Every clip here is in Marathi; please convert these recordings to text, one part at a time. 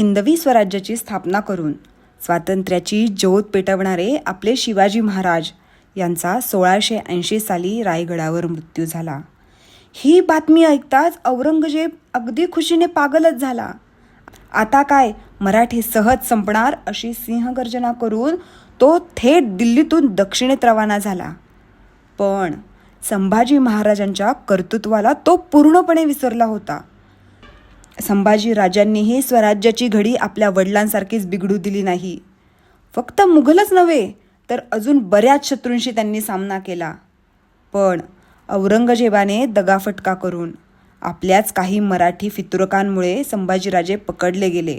हिंदवी स्वराज्याची स्थापना करून स्वातंत्र्याची ज्योत पेटवणारे आपले शिवाजी महाराज यांचा सोळाशे ऐंशी साली रायगडावर मृत्यू झाला. ही बातमी ऐकताच औरंगजेब अगदी खुशीने पागलच झाला. आता काय मराठी सहज संपणार अशी सिंहगर्जना करून तो थेट दिल्लीतून दक्षिणेत रवाना झाला. पण संभाजी महाराजांच्या कर्तृत्वाला तो पूर्णपणे विसरला होता. संभाजी राजांनीही स्वराज्याची घडी आपल्या वडिलांसारखीच बिघडू दिली नाही. फक्त मुघलच नव्हे तर अजून बऱ्याच शत्रूंशी त्यांनी सामना केला. पण औरंगजेबाने दगाफटका करून आपल्याच काही मराठी फितुरकांमुळे संभाजीराजे पकडले गेले.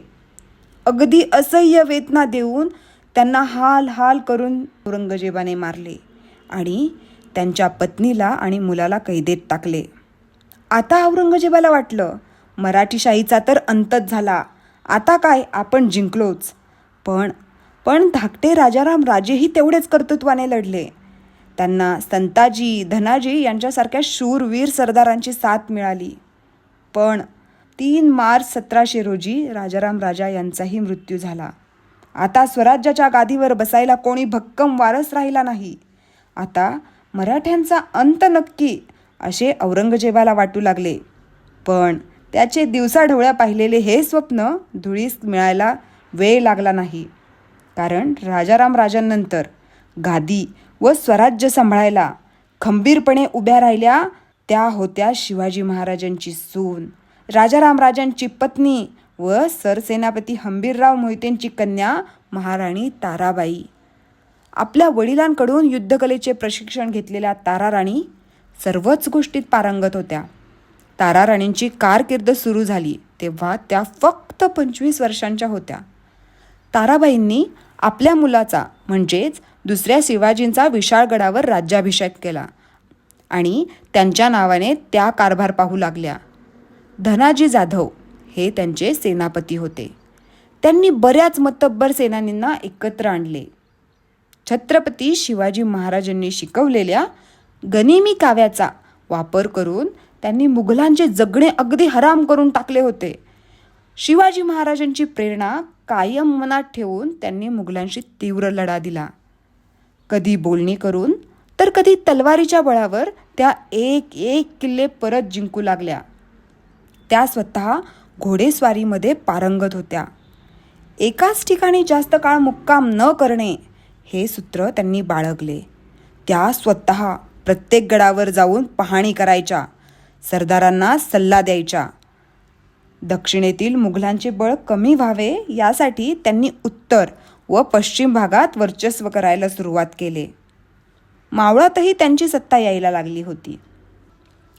अगदी असह्य वेदना देऊन त्यांना हाल हाल करून औरंगजेबाने मारले आणि त्यांच्या पत्नीला आणि मुलाला कैदेत टाकले. आता औरंगजेबाला वाटलं मराठीशाहीचा तर अंतच झाला. आता काय? आपण जिंकलोच. पण पण धाकटे राजाराम राजेही तेवढेच कर्तृत्वाने लढले. त्यांना संताजी धनाजी यांच्यासारख्या शूरवीर सरदारांची साथ मिळाली. पण तीन मार्च सतराशे रोजी राजाराम राजा यांचाही मृत्यू झाला. आता स्वराज्याच्या गादीवर बसायला कोणी भक्कम वारस राहिला नाही. आता मराठ्यांचा अंत नक्की असे औरंगजेबाला वाटू लागले. पण त्याचे दिवसाढवळ्या पाहिलेले हे स्वप्न धुळीस मिळायला वेळ लागला नाही. कारण राजाराम राजांनंतर गादी व स्वराज्य सांभाळायला खंबीरपणे उभ्या राहिल्या त्या होत्या शिवाजी महाराजांची सून. राजाराम राजांची पत्नी व सरसेनापती हंबीरराव मोहितेंची कन्या महाराणी ताराबाई. आपल्या वडिलांकडून युद्धकलेचे प्रशिक्षण घेतलेल्या ताराराणी सर्वच गोष्टीत पारंगत होत्या. ताराराणींची कारकीर्द सुरू झाली तेव्हा त्या फक्त पंचवीस वर्षांच्या होत्या. ताराबाईंनी आपल्या मुलाचा म्हणजेच दुसऱ्या शिवाजींचा विशाळगडावर राज्याभिषेक केला आणि त्यांच्या नावाने त्या कारभार पाहू लागल्या. धनाजी जाधव हे त्यांचे सेनापती होते. त्यांनी बऱ्याच मतब्बर सेनानींना एकत्र आणले. छत्रपती शिवाजी महाराजांनी शिकवलेल्या गनिमी काव्याचा वापर करून त्यांनी मुघलांचे जगणे अगदी हराम करून टाकले होते. शिवाजी महाराजांची प्रेरणा कायम मनात ठेवून त्यांनी मुघलांशी तीव्र लढा दिला. कधी बोलणी करून तर कधी तलवारीच्या बळावर त्या एक एक किल्ले परत जिंकू लागल्या. त्या स्वतः घोडेस्वारीमध्ये पारंगत होत्या. एकाच ठिकाणी जास्त काळ मुक्काम न करणे हे सूत्र त्यांनी बाळगले. त्या स्वतः प्रत्येक गडावर जाऊन पाहणी करायच्या. सरदारांना सल्ला द्यायच्या दक्षिणेतील मुघलांचे बळ कमी व्हावे यासाठी त्यांनी उत्तर व पश्चिम भागात वर्चस्व करायला सुरुवात केले. मावळातही त्यांची सत्ता यायला लागली होती.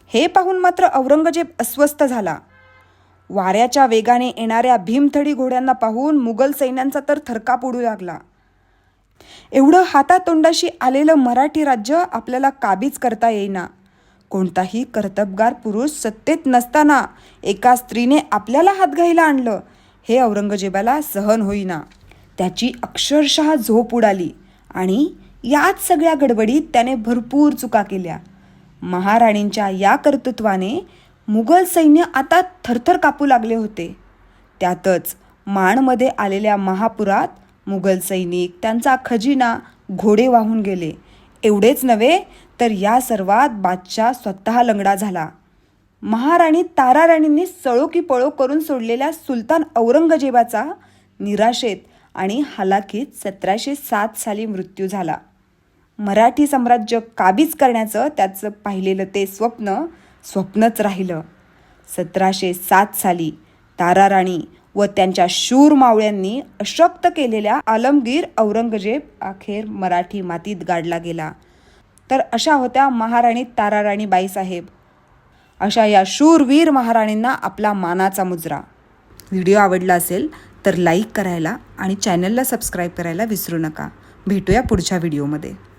हे पाहून मात्र औरंगजेब अस्वस्थ झाला. वाऱ्याच्या वेगाने येणाऱ्या भीमथडी घोड्यांना पाहून मुघल सैन्यांचा तर थरकाप उडू लागला. एवढं हातातोंडाशी आलेलं मराठी राज्य आपल्याला काबीज करता येईना. कोणताही कर्तबगार पुरुष सत्तेत नसताना एका स्त्रीने आपल्याला हात आणलं हे औरंगजेबाला सहन होईना. त्याची अक्षरशः झोप उडाली आणि याच सगळ्या गडबडीत त्याने भरपूर चुका केल्या. महाराणींच्या या कर्तृत्वाने मुघल सैन्य आता थरथर कापू लागले होते. त्यातच माणमध्ये आलेल्या महापुरात मुघल सैनिक त्यांचा खजिना घोडे वाहून गेले. एवढेच नव्हे तर या सर्वात बादशाह स्वतः लंगडा झाला. महाराणी ताराराणींनी सळो की पळो करून सोडलेल्या सुलतान औरंगजेबाचा निराशेत आणि हालाकीत सतराशे सात साली मृत्यू झाला. मराठी साम्राज्य काबीज करण्याचं त्याचं पाहिलेलं ते स्वप्न स्वप्नच राहिलं. सतराशे सात साली ताराराणी व त्यांच्या शूर मावळ्यांनी अशक्त केलेल्या आलमगीर औरंगजेब अखेर मराठी मातीत गाडला गेला. तर अशा होत्या महाराणी ताराराणी बाईसाहेब. अशा या शूरवीर महाराणींना आपला मानाचा मुजरा. व्हिडिओ आवडला असेल तर लाईक करायला आणि चॅनलला सबस्क्राईब करायला विसरू नका. भेटूया पुढच्या व्हिडिओमध्ये.